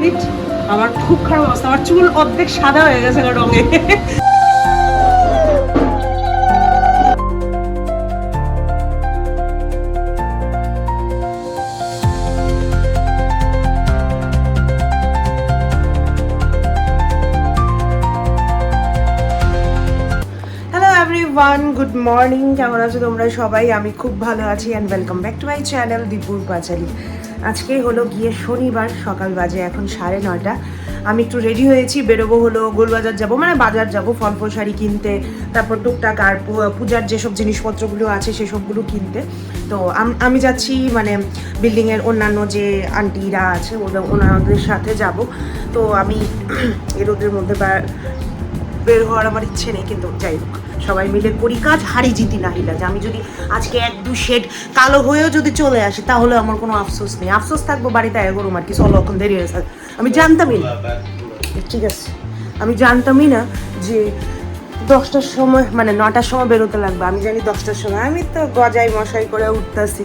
Complete আমার খুব খারাপ অবস্থা। আমার চুল অর্ধেক সাদা হয়ে গেছে রঙে। হ্যালো গুড মর্নিং কেমন আছো তোমরা সবাই? আমি খুব ভালো আছি and welcome back to my channel দীপুর পাঁচালি আজকে হলো গিয়ে শনিবার, সকাল বাজে এখন সাড়ে নয়টা। আমি একটু রেডি হয়েছি, বেরোবো হলো, গোলবাজার যাব মানে বাজার যাব ফল ফল শাড়ি কিনতে, তারপর টুকটাক আর পূজার যেসব জিনিসপত্রগুলো আছে সেসবগুলো কিনতে। তো আমি যাচ্ছি মানে বিল্ডিংয়ের অন্যান্য যে আন্টিরা আছে ওদের ওনাদের সাথে যাব। তো আমি এই রোদের মধ্যে বের হওয়ার আমার ইচ্ছে নেই, কিন্তু যাই হোক। সবাই মিলে করি, কাজ হারি জিতি না হিলা যে আমি যদি আজকে এক, দু শেড কালো হয়েও যদি চলে আসি, তাহলে আমার কোনো আফসোস নেই। আফসোস থাকব বাড়িতে করুম আর কি চলো এখন দেরি হয়েছে আমি জানতামই না। ঠিক আছে। আমি জানতামই না যে দশটার সময় মানে নটার সময় বেরোতে লাগবে। আমি জানি দশটার সময়। আমি তো গজাই মশাই করে উঠতেছি।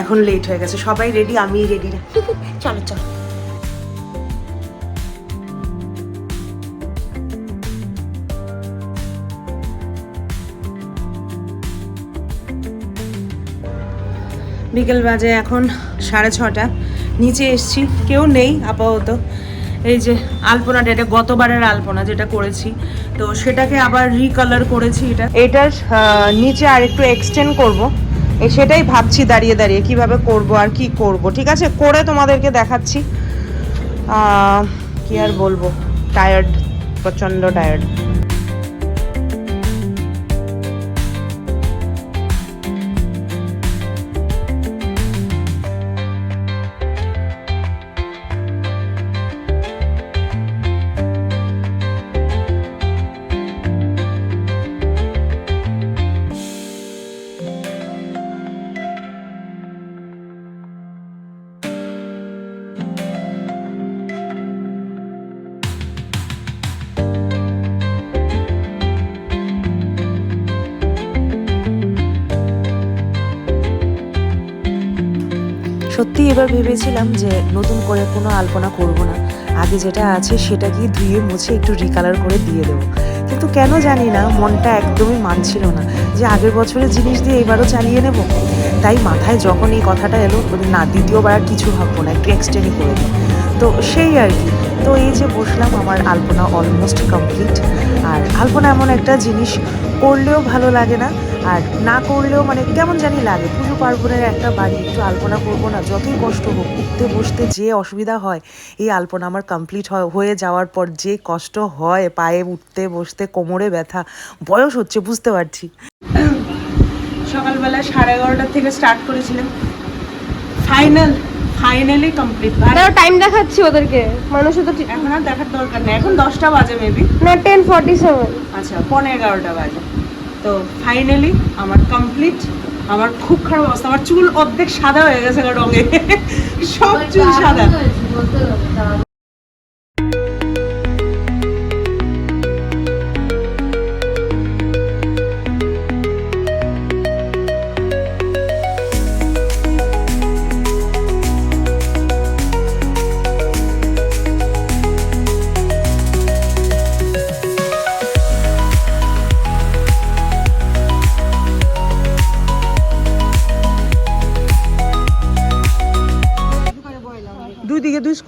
এখন লেট হয়ে গেছে। সবাই রেডি আমি রেডি না চলো চলো। বিকেল বাজে এখন সাড়ে ছটা। নিচে এসছি, কেউ নেই আপাতত। এই যে আলপনাটা, এটা গতবারের আলপনা যেটা করেছি। তো সেটাকে আবার রিকালার করেছি এটা। এটার নিচে আর একটু এক্সটেন্ড করব সেটাই ভাবছি দাঁড়িয়ে দাঁড়িয়ে, কীভাবে করব আর কি করব। ঠিক আছে, করে তোমাদেরকে দেখাচ্ছি। কি আর বলব? টায়ার্ড প্রচণ্ড টায়ার্ড সত্যি এবার ভেবেছিলাম যে নতুন করে কোনো আলপনা করব না। আগে যেটা আছে সেটা সেটাকেই ধুয়ে মুছে একটু রিকালার করে দিয়ে দেবো। কিন্তু কেন জানি না, মনটা একদমই মানছিল না যে আগের বছরের জিনিস দিয়ে এবারও চালিয়ে নেব। তাই মাথায় যখন এই কথাটা এলো না, দ্বিতীয়বার আর কিছু ভাববো না, একটু এক্সটেন্ডই করে দিই। তো সেই আর কি। তো এই যে বসলাম, আমার আলপনা অলমোস্ট কমপ্লিট আর আলপনা এমন একটা জিনিস করলেও ভালো লাগে না আর না করলেও মানে কেমন জানি লাগে। পুজো পার্বণের একটা বাড়ি একটু আলপনা করব না যতই কষ্ট হোক উঠতে বসতে যে অসুবিধা হয় এই আলপনা আমার কমপ্লিট হয় হয়ে যাওয়ার পর যে কষ্ট হয় পায়ে উঠতে বসতে কোমরে ব্যথা বয়স হচ্ছে বুঝতে পারছি। সকালবেলা সাড়ে এগারোটার থেকে স্টার্ট করেছিলাম। ফাইনাল ফাইনালি কমপ্লিট তাও টাইম দেখাচ্ছি ওদেরকে। মানুষ তো ঠিক- এখন আর দেখার দরকার নেই। এখন দশটা বাজে মেবি না টেন ফর্টি সেভেন আচ্ছা পনেরো এগারোটা বাজে। তো ফাইনালি আমার কমপ্লিট আমার খুব খারাপ অবস্থা আমার চুল অর্ধেক সাদা হয়ে গেছে রঙে। সব চুল সাদা।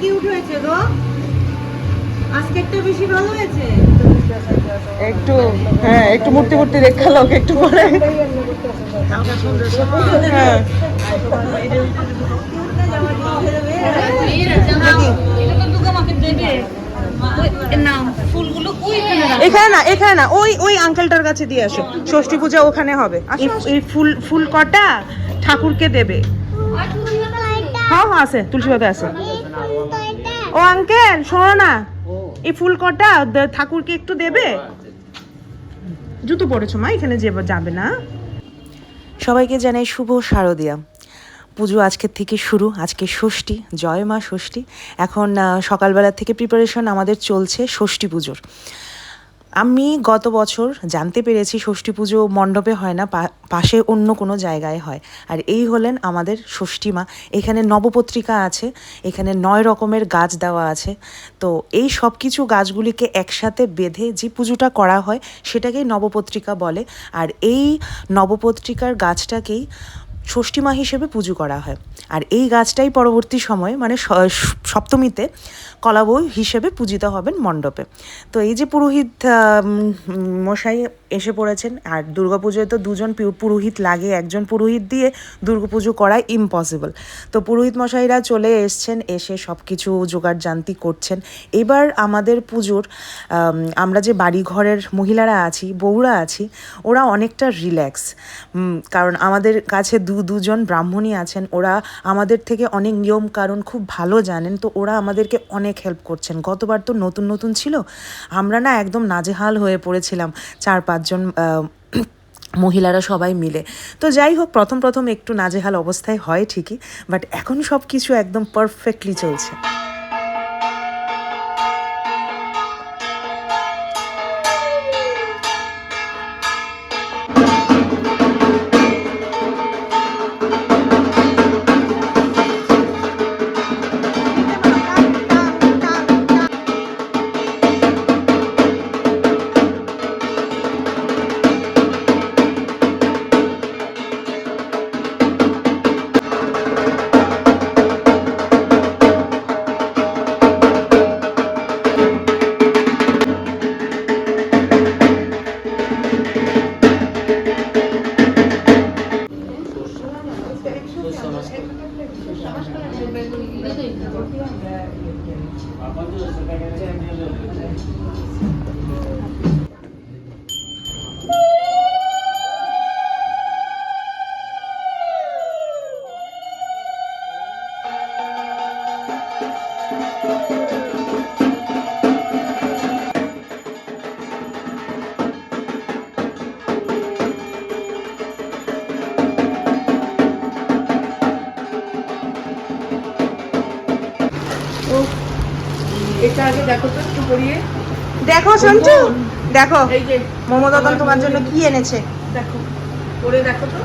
কিউট হয়েছে গো। আজকেরটা বেশি ভালো হয়েছে। একটু হ্যাঁ একটু মূর্তি মূর্তি দেখা লোক একটু পরে। হ্যাঁ। এখানে না এখানে না ওই ওই আঙ্কেলটার কাছে দিয়ে আসো। ষষ্ঠী পূজা ওখানে হবে। এই ফুল ফুল কটা ঠাকুরকে দেবে। হ্যাঁ হ্যাঁ আছে তুলসী পাতা আছে। ও আঙ্কেল শোনো না। এই ফুল কটা ঠাকুরকে একটু দেবে? জুতো পড়েছো মা, এখানে যে যাবে না। সবাইকে জানাই শুভ শারদিয়া। পুজো আজকের থেকে শুরু, আজকে ষষ্ঠী, জয় মা ষষ্ঠী। এখন সকালবেলা থেকে প্রিপারেশন আমাদের চলছে ষষ্ঠী পুজোর। আমি গত বছর জানতে পেরেছি ষষ্ঠী পুজো মণ্ডপে হয় না পাশে অন্য কোনো জায়গায় হয়। আর এই হলেন আমাদের ষষ্ঠী মা এখানে নবপত্রিকা আছে, এখানে নয় রকমের গাছ দেওয়া আছে। তো এই সব কিছু গাছগুলিকে একসাথে বেঁধে যে পুজোটা করা হয়, সেটাকেই নবপত্রিকা বলে। আর এই নবপত্রিকার গাছটাকেই ষষ্ঠী মা হিসেবে পুজো করা হয়। আর এই গাছটাই পরবর্তী সময়ে মানে সপ্তমীতে কলাবউ হিসেবে পূজিত হবেন মণ্ডপে। তো এই যে পুরোহিত মশাই এসে পড়েছেন, আর দুর্গাপুজোয় তো দুজন পুরোহিত লাগে, একজন পুরোহিত দিয়ে দুর্গাপুজো করা ইম্পসিবল তো পুরোহিত মশাইরা চলে এসছেন, এসে সব কিছু জোগাড় জান্তি করছেন। এবার আমাদের পুজোর আমরা যে বাড়ি ঘরের মহিলারা আছি, বউরা আছি, ওরা অনেকটা রিল্যাক্স কারণ আমাদের কাছে দু দুজন ব্রাহ্মণী আছেন, ওরা আমাদের থেকে অনেক নিয়ম কারণ খুব ভালো জানেন, তো ওরা আমাদেরকে অনেক হেল্প করছেন। গতবার তো নতুন নতুন ছিল, আমরা না একদম নাজেহাল হয়ে পড়েছিলাম চার পাঁচজন মহিলারা সবাই মিলে। তো যাই হোক, প্রথম প্রথম একটু নাজেহাল অবস্থায় হয় ঠিকই বাট এখন সব কিছু একদম পারফেক্টলি চলছে। এটা আগে দেখো তো একটু পরিয়ে দেখো সঞ্জু দেখো এই যে মোমো দোকান তোমার জন্য কি এনেছে? দেখো পরে দেখো তো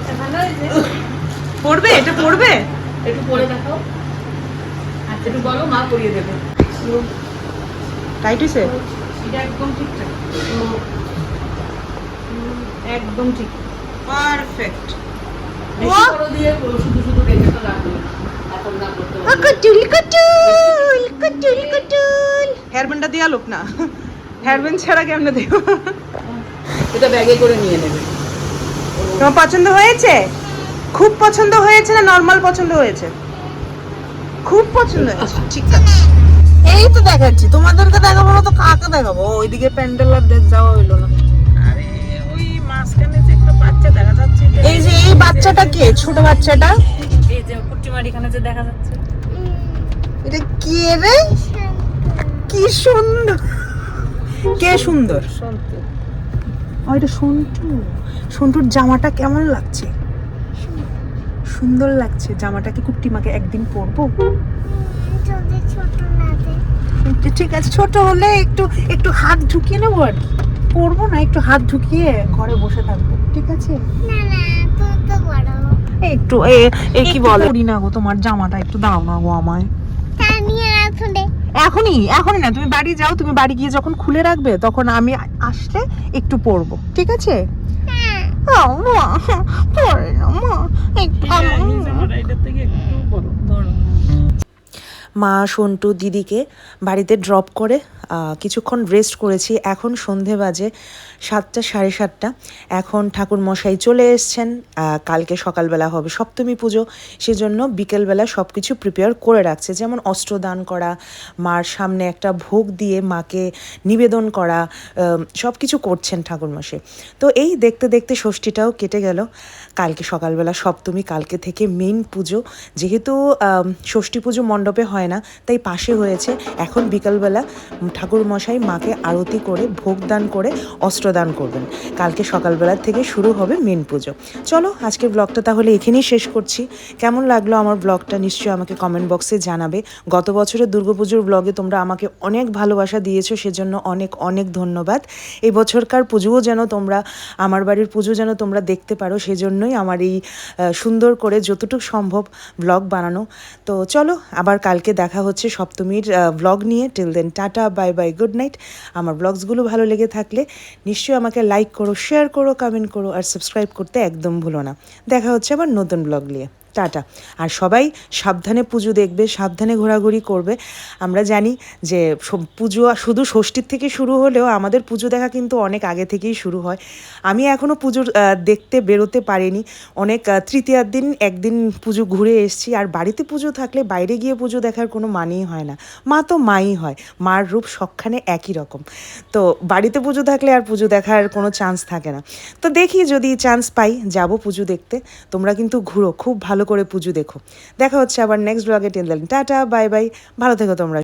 পড়বে? এটা পড়বে? একটু পরে দেখাও আচ্ছা একটু বলো মা করিয়ে দেবে। টাইট হয়েছে? এটা একদম ঠিকঠাক। একদম ঠিক। পারফেক্ট দিয়ে শুধু শুধু রেখে তো লাগবে দিয়া লোক না। হেয়ারব্যান্ড ছাড়া কেমনে দেব? এটা ব্যাগে করে নিয়ে নেবে। তোমার পছন্দ হয়েছে? খুব পছন্দ হয়েছে না নর্মাল পছন্দ হয়েছে? খুব পছন্দ হয়েছে। ঠিক আছে। এই তো দেখাচ্ছি। তোমাদেরকে দেখাবো না তো কাকে দেখাবো? ওইদিকে প্যান্ডেল আর দেখ যাওয়া হইল না। আরে ওই মাঝখানে যে একটা বাচ্চা দেখা যাচ্ছে এই যে এই বাচ্চাটা কে? ছোট বাচ্চাটা? এই যে কুট্টিমার এখানে যে দেখা যাচ্ছে। এটা কি রে? কি সুন্দর। কে সুন্দর? ও এটা সন্টু সন্টুর জামাটা কেমন লাগছে? সুন্দর লাগছে। জামাটা কি কুট্টিমাকে একদিন পরবো? ঠিক আছে ছোট হলে একটু একটু হাত ঢুকিয়ে নেব আর কি। পরবো না একটু হাত ঢুকিয়ে ঘরে বসে থাকব। ঠিক আছে? একটু এ এ কি বলে? করি না গো তোমার জামাটা একটু দাও না গো আমায়। এখনই এখনই না তুমি বাড়ি যাও তুমি বাড়ি গিয়ে যখন খুলে রাখবে তখন আমি আসলে একটু পরবো ঠিক আছে? ও, মা, পরে না, মা, একটু। মা, সন্টু, দিদিকে বাড়িতে ড্রপ করে কিছুক্ষণ রেস্ট করেছি। এখন সন্ধে বাজে সাতটা, সাড়ে সাতটা। এখন ঠাকুর মশাই চলে এসছেন। কালকে সকালবেলা হবে সপ্তমী পুজো। সেজন্য বিকেলবেলা সব কিছু প্রিপেয়ার করে রাখছে। যেমন অস্ত্রদান করা, মার সামনে একটা ভোগ দিয়ে মাকে নিবেদন করা সব কিছু করছেন ঠাকুরমশাই। তো এই দেখতে দেখতে ষষ্ঠীটাও কেটে গেল। কালকে সকালবেলা সপ্তমী, কালকে থেকে মেইন পুজো। যেহেতু ষষ্ঠী পুজো মণ্ডপে হয় হয় না, তাই পাশে হয়েছে এখন বিকালবেলা ঠাকুর মশাই মাকে আরতি করে, ভোগ দান করে অস্ত্রদান করবেন। কালকে সকালবেলার থেকে শুরু হবে মেন পুজো। চলো, আজকের ব্লগটা তাহলে এখানেই শেষ করছি। কেমন লাগল আমার ব্লগটা নিশ্চয়ই আমাকে কমেন্ট বক্সে জানাবে। গত বছরের দুর্গাপুজোর ব্লগে তোমরা আমাকে অনেক ভালোবাসা দিয়েছ, সেজন্য অনেক অনেক ধন্যবাদ। এই বছরকার পুজোও যেন তোমরা, আমার বাড়ির পুজো যেন তোমরা দেখতে পারো, সেজন্যই আমার এই সুন্দর করে যতটুকু সম্ভব ব্লগ বানানো। তো চলো, আবার কালকে দেখা হচ্ছে সপ্তমীর ব্লগ নিয়ে। Till then tata bye bye good night আমার ব্লগসগুলো ভালো লেগে থাকলে নিশ্চয়ই আমাকে লাইক করো শেয়ার করো কমেন্ট করো, আর সাবস্ক্রাইব করতে একদম ভুলো না। দেখা হচ্ছে আমার নতুন ব্লগ নিয়ে। টাটা আর সবাই সাবধানে পুজো দেখবে, সাবধানে ঘোরাঘুরি করবে। আমরা জানি যে পুজো শুধু ষষ্ঠীর থেকে শুরু হলেও আমাদের পুজো দেখা কিন্তু অনেক আগে থেকেই শুরু হয়। আমি এখনও পুজোর দেখতে বেরোতে পারিনি। অনেক তৃতীয়ার দিন একদিন পুজো ঘুরে এসেছি। আর বাড়িতে পুজো থাকলে বাইরে গিয়ে পুজো দেখার কোনো মানেই হয় না। মা তো মাই হয়, মার রূপ সবখানে একই রকম। তো বাড়িতে পুজো থাকলে আর পুজো দেখার কোনো চান্স থাকে না। তো দেখি যদি চান্স পাই, যাব পুজো দেখতে। তোমরা কিন্তু ঘুরো, খুব ভালো করে পুজো দেখো। দেখা হচ্ছে আবার নেক্সট ব্লগে টেন টাটা বাই বাই ভালো থেকো তোমরা।